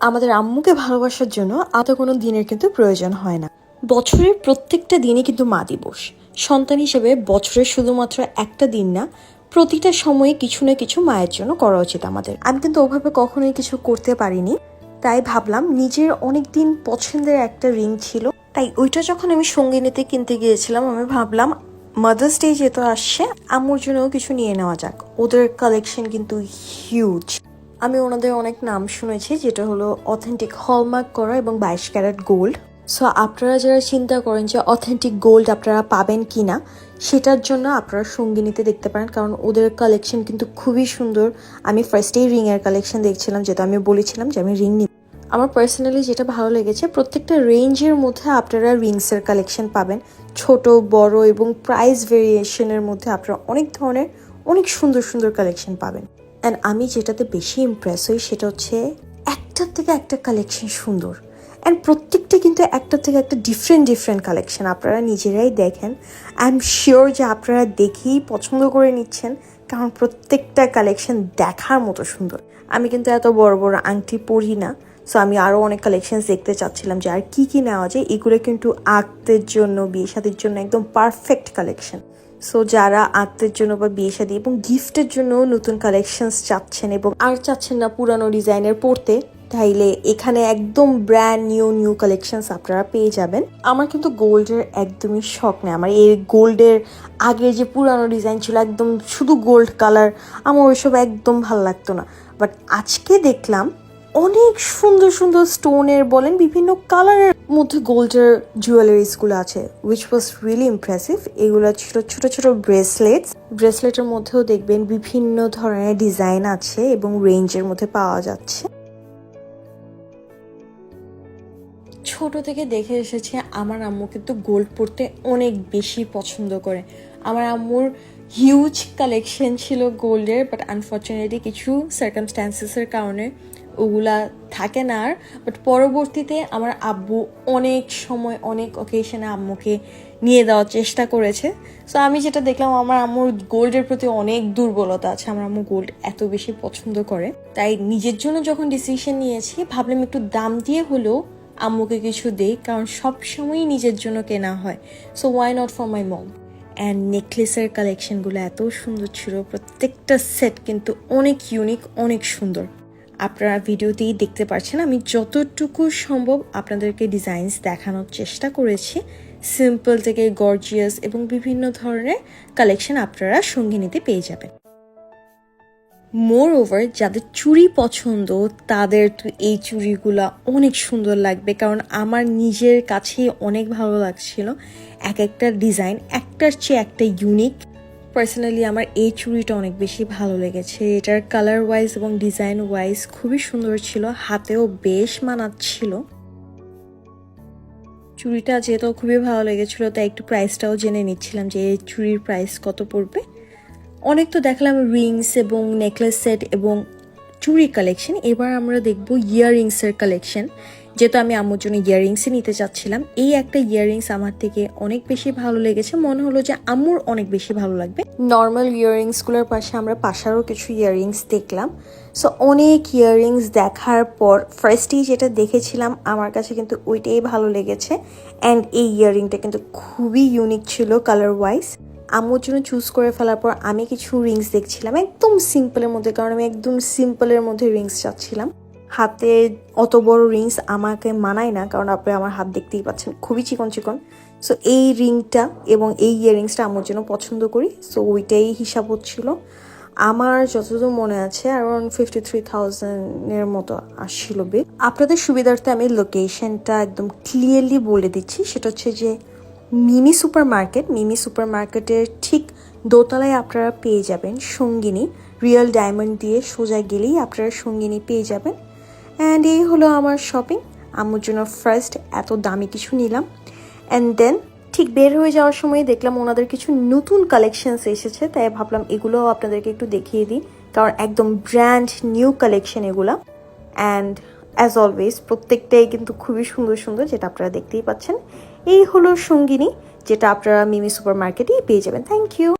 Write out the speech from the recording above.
আমাদের আম্মুকে ভালোবাসার জন্য আত কোনো দিনের কিন্তু প্রয়োজন হয় না। বছরের প্রত্যেকটা দিনই কিন্তু মা দিবস। সন্তান হিসেবে বছরের শুধুমাত্র একটা দিন না, প্রতিটা সময়ে কিছু না কিছু মায়ের জন্য করা উচিত আমাদের। আমি কিন্তু ওভাবে কখনোই কিছু করতে পারিনি, তাই ভাবলাম নিজের অনেক দিন পছন্দের একটা রিং ছিল, তাই ওইটা যখন আমি সঙ্গিনীতে কিনতে গিয়েছিলাম, আমি ভাবলাম মাদার্স ডে যেহেতু আসছে, আম্মুর জন্যও কিছু নিয়ে নেওয়া যাক। ওদের কালেকশন কিন্তু হিউজ আমি ওনাদের অনেক নাম শুনেছি, যেটা হলো অথেন্টিক হলমার্ক করা এবং বাইশ ক্যারেট গোল্ড সো আপনারা যারা চিন্তা করেন যে অথেন্টিক গোল্ড আপনারা পাবেন কি না সেটার জন্য আপনারা সঙ্গিনীতে দেখতে পারেন, কারণ ওদের কালেকশন কিন্তু খুবই সুন্দর। আমি ফার্স্টেই রিংয়ের কালেকশন দেখছিলাম, যেটা আমি বলেছিলাম যে আমি রিং নিব। আমার পার্সোনালি যেটা ভালো লেগেছে, প্রত্যেকটা রেঞ্জের মধ্যে আপনারা রিংসের কালেকশন পাবেন। ছোট, বড় এবং প্রাইস ভেরিয়েশনের মধ্যে আপনারা অনেক ধরনের, অনেক সুন্দর সুন্দর কালেকশন পাবেন। অ্যান্ড আমি যেটাতে বেশি ইমপ্রেস হই সেটা হচ্ছে একটার থেকে একটা কালেকশন সুন্দর। অ্যান্ড প্রত্যেকটা কিন্তু একটা থেকে একটা ডিফারেন্ট ডিফারেন্ট কালেকশন আপনারা নিজেরাই দেখেন। আই এম শিওর যে আপনারা দেখেই পছন্দ করে নিচ্ছেন, কারণ প্রত্যেকটা কালেকশন দেখার মতো সুন্দর। আমি কিন্তু এত বড় বড় আংটি পরি না সো আমি আরও অনেক কালেকশনস দেখতে চাচ্ছিলাম যে আর কী কী নেওয়া যায়। এগুলো কিন্তু আঁকতের জন্য, বিয়ে শাদির জন্য একদম পারফেক্ট কালেকশন সো যারা আঁকতের জন্য বা বিয়ে শাদী এবং গিফটের জন্য নতুন কালেকশনস চাচ্ছেন এবং আর চাচ্ছেন না পুরানো ডিজাইনের পড়তে তাইলে এখানে একদম ব্র্যান্ড নিউ নিউ কালেকশনস আপনারা পেয়ে যাবেন। আমার কিন্তু গোল্ডের একদমই শখ নেই। আমার এই গোল্ডের আগে যে পুরানো ডিজাইন ছিল, একদম শুধু গোল্ড কালার আমার ওইসব একদম ভালো লাগতো না। বাট আজকে দেখলাম অনেক সুন্দর সুন্দর স্টোনের বলেন বিভিন্ন কালারের মধ্যে গোল্ডের জুয়েলারিসগুলো আছে উইচ ওয়াজ রিয়েলি ইমপ্রেসিভ এগুলো ছিল ছোট ছোট ব্রেসলেটস ব্রেসলেটের মধ্যেও দেখবেন বিভিন্ন ধরনের ডিজাইন আছে এবং রেঞ্জের মধ্যে পাওয়া যাচ্ছে। ছোট থেকে দেখে এসেছি, আমার আম্মু কিন্তু গোল্ড পরতে অনেক বেশি পছন্দ করে। আমার আম্মুর হিউজ কালেকশন ছিল গোল্ডের বাট আনফর্চুনেটলি কিছু সার্কামস্ট্যান্সেসের কারণে ওগুলা থাকে না আর বাট পরবর্তীতে আমার আব্বু অনেক সময়, অনেক অকেশনে আম্মুকে নিয়ে দেওয়ার চেষ্টা করেছে। সো আমি যেটা দেখলাম, আমার আম্মুর গোল্ডের প্রতি অনেক দুর্বলতা আছে। আমার আম্মু গোল্ড এত বেশি পছন্দ করে। তাই নিজের জন্য যখন ডিসিশন নিয়েছি, ভাবলাম একটু দাম দিয়ে হলেও আম্মুকে কিছু দেই, কারণ সব সময়ই নিজের জন্য কেনা হয়। So why not for my mom and নেকলেসের কালেকশনগুলো এত সুন্দর ছিল। প্রত্যেকটা সেট কিন্তু অনেক ইউনিক অনেক সুন্দর। আপনারা ভিডিওতেই দেখতে পাচ্ছেন আমি যতটুকু সম্ভব আপনাদেরকে ডিজাইনস দেখানোর চেষ্টা করেছি। সিম্পল থেকে গর্জিয়াস এবং বিভিন্ন ধরনের কালেকশন আপনারা সঙ্গে নিতে পেয়ে যাবেন। মোর ওভার যাদের চুড়ি পছন্দ, তাদের তো এই চুড়িগুলো অনেক সুন্দর লাগবে, কারণ আমার নিজের কাছেই অনেক ভালো লাগছিল। এক একটা ডিজাইন একটার চেয়ে একটা ইউনিক পার্সোনালি আমার এই চুড়িটা অনেক বেশি ভালো লেগেছে। এটার কালার ওয়াইজ এবং ডিজাইন ওয়াইজ খুবই সুন্দর ছিল, হাতেও বেশ মানাচ্ছিল চুড়িটা যেহেতু খুবই ভালো লেগেছিল, তাই একটু প্রাইসটাও জেনে নিচ্ছিলাম যে এই চুড়ির প্রাইস কত পড়বে। অনেক তো দেখলাম রিংস এবং নেকলেস সেট এবং চুড়ি কালেকশন এবার আমরা দেখব ইয়াররিংসের কালেকশন যেহেতু আমি আম্মুর জন্য ইয়াররিংসই নিতে চাচ্ছিলাম, এই একটা ইয়াররিংস আমার থেকে অনেক বেশি ভালো লেগেছে। মনে হলো যে আম্মুর অনেক বেশি ভালো লাগবে। নর্মাল ইয়াররিংসগুলোর পাশে আমরা পাশারও কিছু ইয়াররিংস দেখলাম। সো অনেক ইয়াররিংস দেখার পর ফার্স্টেই যেটা দেখেছিলাম, আমার কাছে কিন্তু ওইটাই ভালো লেগেছে। অ্যান্ড এই ইয়াররিংটা কিন্তু খুবই ইউনিক ছিল কালার ওয়াইজ আম্মুর জন্য চুজ করে ফেলার পর আমি কিছু রিংস দেখছিলাম, একদম সিম্পলের মধ্যে, কারণ আমি একদম সিম্পলের মধ্যে রিংস চাচ্ছিলাম। হাতে অত বড় রিংস আমাকে মানায় না, কারণ আপনি আমার হাত দেখতেই পাচ্ছেন, খুবই চিকন চিকন। সো এই রিংটা এবং এই ইয়াররিংসটা আমার জন্য পছন্দ করি। সো ওইটাই হিসাব হচ্ছিল। আমার যতদূর মনে আছে অ্যারাউন্ড ফিফটি থ্রি থাউজেন্ডের মতো আসছিল বে আপনাদের সুবিধার্থে আমি লোকেশনটা একদম ক্লিয়ারলি বলে দিচ্ছি। সেটা হচ্ছে যে, Mimi super market Mimi super মার্কেটের ঠিক দোতলায় আপনারা পেয়ে যাবেন সঙ্গিনী। রিয়েল ডায়মন্ড দিয়ে সোজা গেলেই আপনারা সঙ্গিনী পেয়ে যাবেন। অ্যান্ড এই হলো আমার শপিং আম্মুর জন্য ফার্স্ট এত দামি কিছু নিলাম। অ্যান্ড দেন ঠিক বের হয়ে যাওয়ার সময় দেখলাম ওনাদের কিছু নতুন কালেকশনস এসেছে, তাই ভাবলাম এগুলোও আপনাদেরকে একটু দেখিয়ে দিই। কারণ একদম ব্র্যান্ড নিউ কালেকশন এগুলা। অ্যান্ড অ্যাজ অলওয়েজ প্রত্যেকটাই কিন্তু খুবই সুন্দর সুন্দর যেটা আপনারা দেখতেই পাচ্ছেন। এই হলো সঙ্গিনী, যেটা আপনারা মিমি সুপার মার্কেটেই পেয়ে যাবেন। Thank you